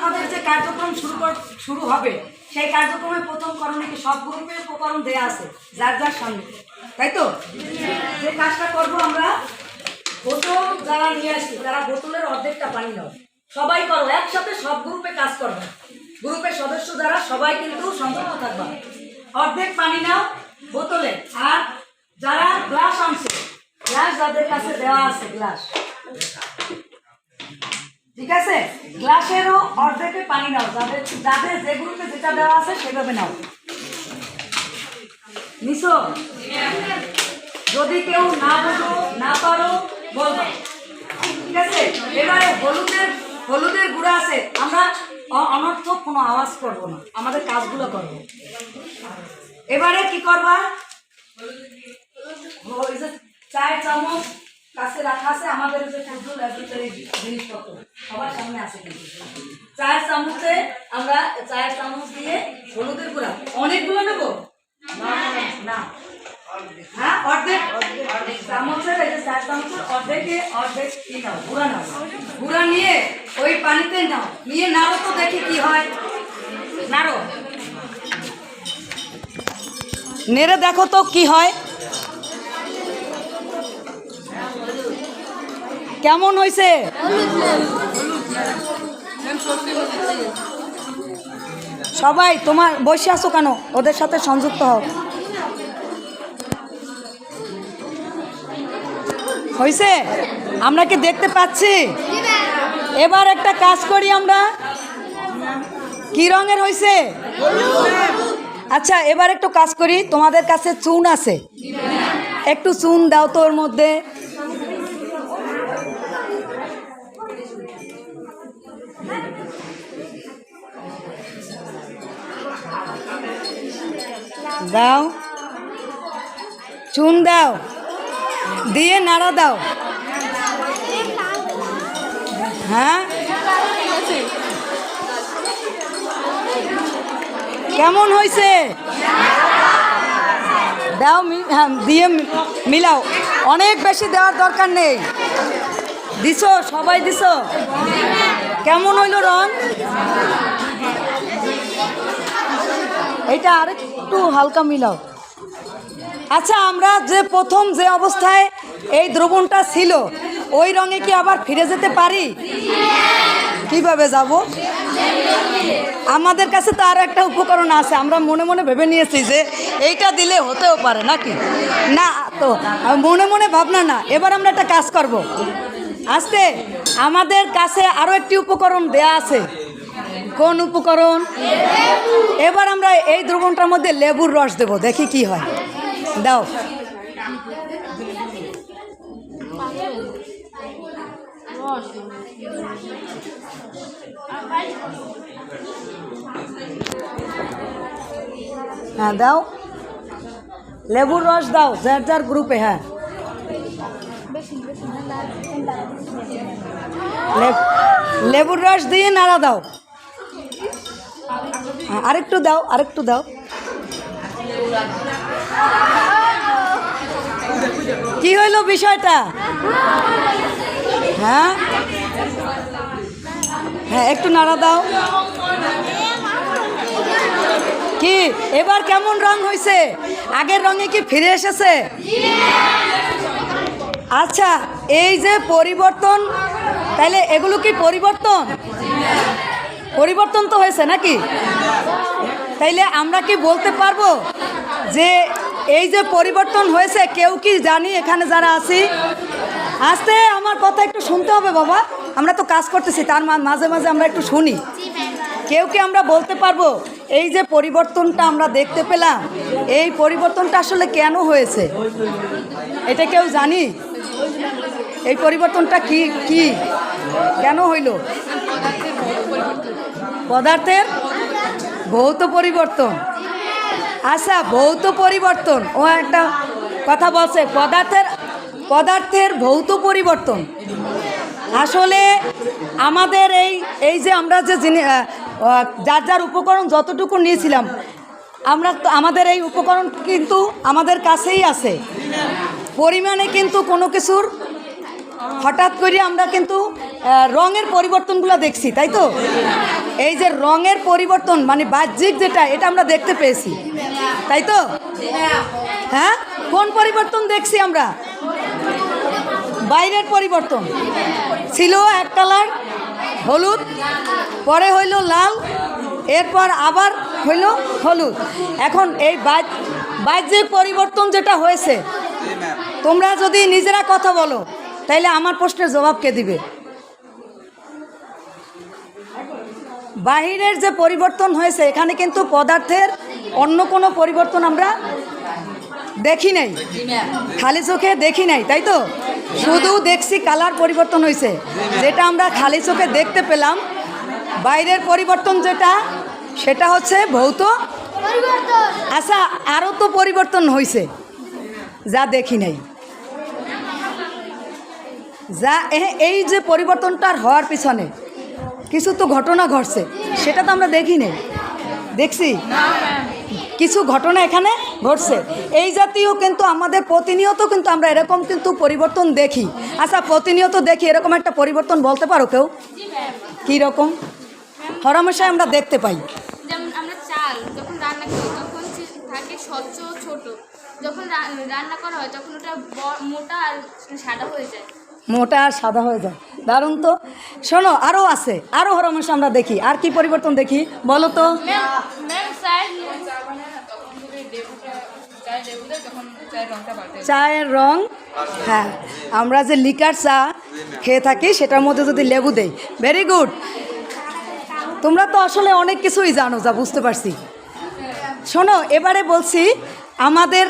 আমাদের যে কার্যক্রম শুরু শুরু হবে, সেই কার্যক্রমে প্রথম করণীকে সব গ্রুপের উপকরণ দেওয়া আছে? যার যার সামনে। তাই তো? যে কাজটা করব আমরা, বোতল যারা নিয়ে আসি তারা বোতলের অর্ধেকটা পানি নাও, সবাই করো, একসাথে সব গ্রুপে কাজ করবে। গ্রুপের সদস্য যারা, সবাই কিন্তু সংযুক্ত থাকবে। অর্ধেক পানি নাও, বোতলে। আর যারা গ্লাস আনছে, গ্লাস যাদের কাছে দেওয়া আছে, গ্লাস। ঠিক আছে? গ্লাসেরও অর্ধেকে পানি নাও, যাদের যাদের যে গ্রুপে যেটা দেওয়া আছে সেভাবে নাও। নিশো যদি কেউ না বোঝো, না পারো বলব ঠিক আছে? এবারে হলুদের হলুদের গুঁড়া আছে। আমরা অনর্থক কোনো আওয়াজ করব না, আমাদের কাজগুলো করব। এবারে কি করবা? চায়ের চামচ কাছে রাখা আছে, আমাদের যে ক্ষুদ্র ল্যাবরেটরি জিনিসপত্র, সবার সামনে আছে কিন্তু। চায়ের চামচে আমরা চায়ের চামচ দিয়ে হলুদের গুঁড়া, অনেকগুলো নেব? না হ্যাঁ অর্ধেক? চামচের এই যে চার চামচের অর্ধেকে অর্ধেক কি নাও? গুঁড়া নাও। গুঁড়া নিয়ে ওই পানিতে নাও। নিয়ে নাড়ো তো দেখি কি হয়। নাড়ো। নেড়ে দেখো তো কি হয়। কেমন হয়েছে? সবাই, তোমার বসে আছো কেন? ওদের সাথে সংযুক্ত হও। হয়েছে? আমরা কি দেখতে পাচ্ছি? এবার একটা কাজ করি আমরা। কি রঙের হয়েছে? আচ্ছা এবার একটু কাজ করি। তোমাদের কাছে চুন আছে। একটু চুন দাও তোর মধ্যে। দাও। চুন দাও। দিয়ে নাড়া দাও। হ্যাঁ? কেমন হয়েছে? দাও হ্যাঁ দিয়ে মিলাও। অনেক বেশি দেওয়ার দরকার নেই। দিছো? সবাই দিছো? কেমন হইল রং? এটা আরেকটু হালকা মিলাও। আচ্ছা আমরা যে প্রথম যে অবস্থায় এই দ্রবণটা ছিল, ওই রঙে কি আবার ফিরে যেতে পারি? কীভাবে যাব? আমাদের কাছে তো আরও একটা উপকরণ আছে, আমরা মনে মনে ভেবে নিয়েছি যে এইটা দিলে হতেও পারে, নাকি? না, তো মনে মনে ভাবনা না, এবার আমরা একটা কাজ করব। আস্তে আমাদের কাছে আরও একটি উপকরণ দেয়া আছে। কোন উপকরণ? এবার আমরা এই দ্রবণটার মধ্যে লেবুর রস দেব, দেখি কি হয়। দাও। হ্যাঁ দাও। লেবুর রস দাও, যার যার গ্রুপে হ্যাঁ। লেবুর রস দিয়ে নাড়া দাও। হ্যাঁ, আরেকটু দাও আরেকটু দাও। কি হইল বিষয়টা? হ্যাঁ? হ্যাঁ একটু নাড়া দাও। কি? এবার কেমন রং হয়েছে আগের রঙে কি ফিরে এসেছে? আচ্ছা এই যে পরিবর্তন তাহলে এগুলো কি পরিবর্তন? পরিবর্তন তো হয়েছে নাকি? তাইলে আমরা কি বলতে পারব যে এই যে পরিবর্তন হয়েছে, কেউ কি জানি এখানে যারা আছি? আসতে, আমার কথা একটু শুনতে হবে বাবা। আমরা তো কাজ করতেছি, তার মাঝে মাঝে আমরা একটু শুনি। কেউ কি আমরা বলতে পারব এই যে পরিবর্তনটা আমরা দেখতে পেলাম? এই পরিবর্তনটা আসলে কেন হয়েছে? এটা কেউ জানি? এই পরিবর্তনটা কি কি? কেন হইল? পদার্থের ভৌত পরিবর্তন। আচ্ছা ভৌত পরিবর্তন। ও একটা কথা বলছে, পদার্থের পদার্থের ভৌত পরিবর্তন। আসলে আমাদের এই এই যে আমরা যে যার যার উপকরণ যতটুকু নিয়েছিলাম, আমরা তো, আমাদের এই উপকরণ কিন্তু আমাদের কাছেই আছে। পরিমাণে কিন্তু কোনো কিছুর হঠাৎ করে আমরা কিন্তু রঙের পরিবর্তনগুলো দেখছি, তাই তো? এই যে রঙের পরিবর্তন মানে বাহ্যিক যেটা, এটা আমরা দেখতে পেয়েছি, তাই তো? হ্যাঁ? কোন পরিবর্তন দেখছি আমরা? বাইরের পরিবর্তন। ছিল এক কালার, হলুদ, পরে হইল লাল, এরপর আবার হইল হলুদ। এখন এই বাহ্যিক পরিবর্তন যেটা হয়েছে তোমরা যদি নিজেরা কথা বলো তাইলে আমার প্রশ্নের জবাব কে দিবে? বাহিরের যে পরিবর্তন হয়েছে এখানে কিন্তু পদার্থের অন্য কোনো পরিবর্তন আমরা দেখি নাই। খালি চোখে দেখি নাই তাই তো? শুধু দেখছি কালার পরিবর্তন হয়েছে। যেটা আমরা খালি চোখে দেখতে পেলাম বাইরের পরিবর্তন যেটা সেটা হচ্ছে ভৌত। আচ্ছা আরও তো পরিবর্তন হয়েছে যা দেখি নাই। যা এই যে পরিবর্তনটার হওয়ার পিছনে কিছু তো ঘটনা ঘটছে সেটা তো আমরা দেখি নাই। দেখছি? কিছু ঘটনা এখানে ঘটছে। এই জাতীয় কিন্তু আমাদের প্রতিনিয়ত কিন্তু আমরা এরকম কিন্তু পরিবর্তন দেখি। আচ্ছা প্রতিনিয়ত দেখি এরকম একটা পরিবর্তন বলতে পারো কেউ? কী রকম হরমেশাই আমরা দেখতে পাই। যেমন আমরা চাল যখন রান্না করি তখন থাকে স্বচ্ছ ছোট। যখন রান্না করা হয় তখন ওটা মোটা আর সাদা হয়ে যায়। মোটা আর সাদা হয়ে যায়। দারুণ তো। শোনো আরও আছে। আরও হরমেশা আমরা দেখি। আর কি পরিবর্তন দেখি? বলো তো। চায়ের রং? হ্যাঁ। আমরা যে লিকার চা খেয়ে থাকি সেটার মধ্যে যদি লেবু দেই। ভেরি গুড তোমরা তো আসলে অনেক কিছুই জানো যা বুঝতে পারছি। শোনো এবারে বলছি আমাদের